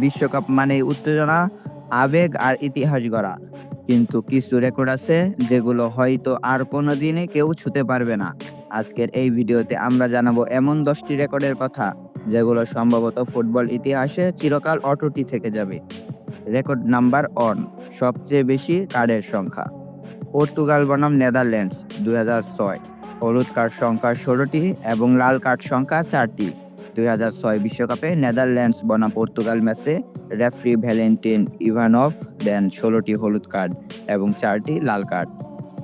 বিশ্বকাপ মানে উত্তেজনা, আবেগ আর ইতিহাস গড়া। কিন্তু কিছু রেকর্ড আছে যেগুলো হয়তো আর কোনো দিনে কেউ ছুতে পারবে না। আজকের এই ভিডিওতে আমরা জানাব এমন দশটি রেকর্ডের কথা, যেগুলো সম্ভবত ফুটবল ইতিহাসে চিরকাল অটোটি থেকে যাবে। রেকর্ড নাম্বার ওয়ান সবচেয়ে বেশি কার্ডের সংখ্যা। পর্তুগাল বনাম নেদারল্যান্ডস, দুই ছয়। হলুদ কার্ড সংখ্যা ষোলোটি এবং লাল কার্ড সংখ্যা চারটি। দুই ছয় বিশ্বকাপে নেদারল্যান্ডস বনাম পর্তুগাল ম্যাচে রেফারি ভ্যালেন্টিন ইভানভ দেন ষোলোটি হলুদ কার্ড এবং চারটি লাল কার্ড।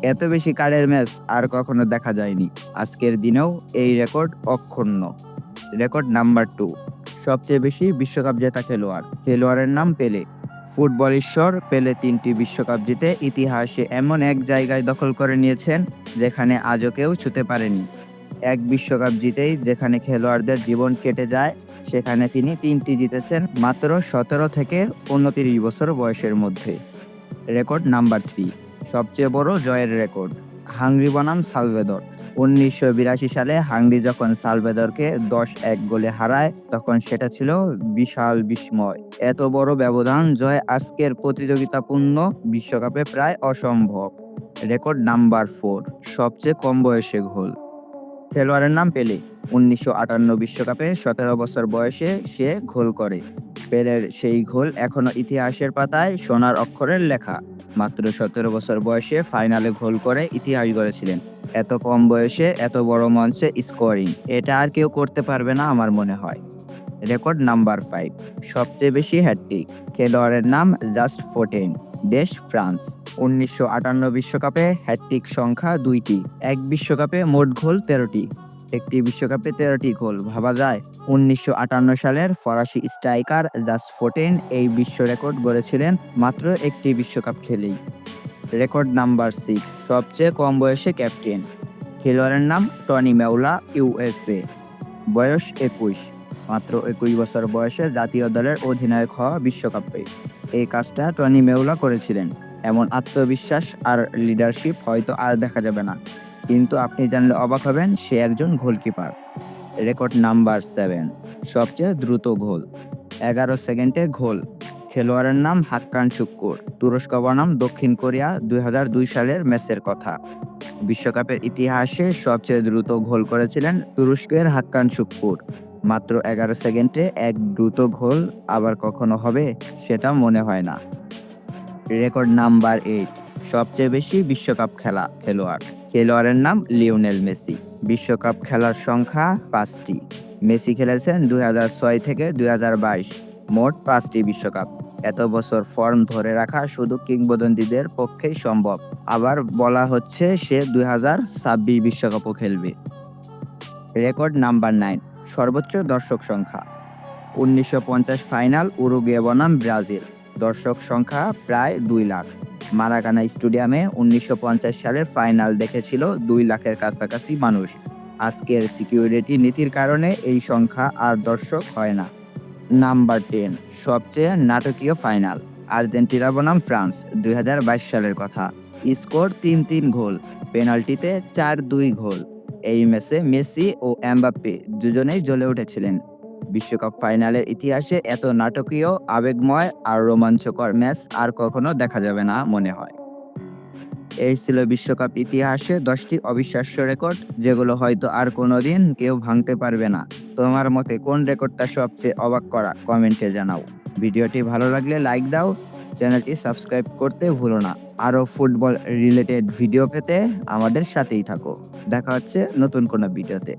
এত বেশি কার্ডের ম্যাচ আর কখনো দেখা যায়নি। আজকের দিনেও এই রেকর্ড অক্ষুণ্ণ। Record number two. সবচেয়ে বেশি বিশ্বকাপ জেতা খেলোয়াড়। খেলোয়াড়ের নাম পেলে। ফুটবল ঈশ্বর পেলে তিনটি বিশ্বকাপ জিতে ইতিহাসে এমন এক জায়গায় দখল করে নিয়েছেন যেখানে আজও কেউ ছুতে পারেনি। এক বিশ্বকাপ জিতেই যেখানে খেলোয়াড়দের জীবন কেটে যায়, সেখানে তিনি তিনটি জিতেছেন মাত্র সতেরো থেকে উনতিরিশ বছর বয়সের মধ্যে। Record number three. সবচেয়ে বড় জয়ের রেকর্ড হাঙ্গরি বনাম সালভেদর। উনিশশো বিরাশি সালে হাঙ্গরি যখন সালভেদরকে দশ এক গোলে হারায়, তখন সেটা ছিল বিশাল বিস্ময়। এত বড় ব্যবধান জয় আজকের প্রতিযোগিতাপূর্ণ বিশ্বকাপে প্রায় অসম্ভব। রেকর্ড নাম্বার ফোর, সবচেয়ে কম বয়সে গোল। খেলোয়াড়ের নাম পেলে। উনিশশো আটান্ন বিশ্বকাপে সতেরো বছর বয়সে সে ঘোল করে। পেলের সেই ঘোল এখনও ইতিহাসের পাতায় সোনার অক্ষরের লেখা। মাত্র সতেরো বছর বয়সে ফাইনালে ঘোল করে ইতিহাস গড়েছিলেন। এত কম বয়সে এত বড় মঞ্চে স্কোরিং এটা আর কেউ করতে পারবে না আমার মনে হয়। রেকর্ড নাম্বার ফাইভ, সবচেয়ে বেশি হ্যাট্রিক খেলোয়াড়ের নাম জাস্ট ফোর্টেন। দেশ ফ্রান্স। উনিশশো আটান্ন বিশ্বকাপে হ্যাট্রিক সংখ্যা দুইটি। এক বিশ্বকাপে মোট গোল তেরোটি। একটি বিশ্বকাপে তেরোটি গোল, ভাবা যায়। উনিশশো আটান্ন সালের ফরাসি স্ট্রাইকার জাস্ট ফোর্টেন এই বিশ্ব রেকর্ড গড়েছিলেন মাত্র একটি বিশ্বকাপ খেলেই। রেকর্ড নাম্বার সিক্স, সবচেয়ে কম বয়সে ক্যাপ্টেন। খেলোয়াড়ের নাম টনি মেউলা ইউএসএ বয়স একুশ। মাত্র একুশ বছর বয়সে জাতীয় দলের অধিনায়ক হওয়া বিশ্বকাপে। এই কাজটা টনি মেউলা করেছিলেন। এমন আত্মবিশ্বাস আর লিডারশিপ হয়তো আর দেখা যাবে না। কিন্তু আপনি জানলে অবাক হবেন, সে একজন গোলকিপার। রেকর্ড নাম্বার সেভেন, সবচেয়ে দ্রুত গোল। এগারো সেকেন্ডে গোল। খেলোয়াড়ের নাম হাক্কান শুক্কুর। তুরস্ক বনাম দক্ষিণ কোরিয়া দুই হাজার দুই সালের ম্যাচের কথা। বিশ্বকাপের ইতিহাসে সবচেয়ে দ্রুত গোল করেছিলেন তুরস্কের হাক্কান শুক্কুর। মাত্র এগারো সেকেন্ডে এক দ্রুত গোল আবার কখনো হবে, সেটা মনে হয় না। রেকর্ড নাম্বার এইট, সবচেয়ে বেশি বিশ্বকাপ খেলা খেলোয়াড়। খেলোয়াড়ের নাম লিওনেল মেসি। বিশ্বকাপ খেলার সংখ্যা পাঁচটি। মেসি খেলেছেন দুই ছয় থেকে দু হাজার বাইশ, মোট পাঁচটি বিশ্বকাপ। এত বছর ফর্ম ধরে রাখা শুধু কিংবদন্তিদের পক্ষেই সম্ভব। আবার বলা হচ্ছে সে দুই ছাব্বিশ বিশ্বকাপও খেলবে। রেকর্ড নাম্বার নাইন সর্বোচ্চ দর্শক সংখ্যা। উনিশশো পঞ্চাশ ফাইনাল উরুগুয়ে বনাম, ব্রাজিল। দর্শক সংখ্যা প্রায় দুই লাখ। মারাকানা স্টেডিয়ামে উনিশশো পঞ্চাশ সালের ফাইনাল দেখেছিল দুই লাখের কাছাকাছি মানুষ। আজকের সিকিউরিটি নীতির কারণে এই সংখ্যা আর দর্শক হয় না। নাম্বার টেন, সবচেয়ে নাটকীয় ফাইনাল। আর্জেন্টিনা বনাম, ফ্রান্স, দুই হাজার বাইশ সালের কথা। স্কোর তিন তিন গোল, পেনাল্টিতে চার দুই গোল। এই ম্যাচে মেসি ও এমবাপ্পে দুজনেই জ্বলে উঠেছিলেন। বিশ্বকাপ ফাইনালের ইতিহাসে এত নাটকীয়, আবেগময় আর রোমাঞ্চকর ম্যাচ আর কখনো দেখা যাবে না মনে হয়। এই ছিল বিশ্বকাপ ইতিহাসে দশটি অবিশ্বাস্য রেকর্ড, যেগুলো হয়তো আর কোনোদিন কেউ ভাঙতে পারবে না। তোমার মতে কোন রেকর্ডটা সবচেয়ে অবাক করা? কমেন্টে জানাও। ভিডিওটি ভালো লাগলে লাইক দাও চ্যানেলটি সাবস্ক্রাইব করতে ভুলো না। আরও ফুটবল রিলেটেড ভিডিও পেতে আমাদের সাথেই থাকো। দেখা হচ্ছে নতুন কোনো ভিডিওতে।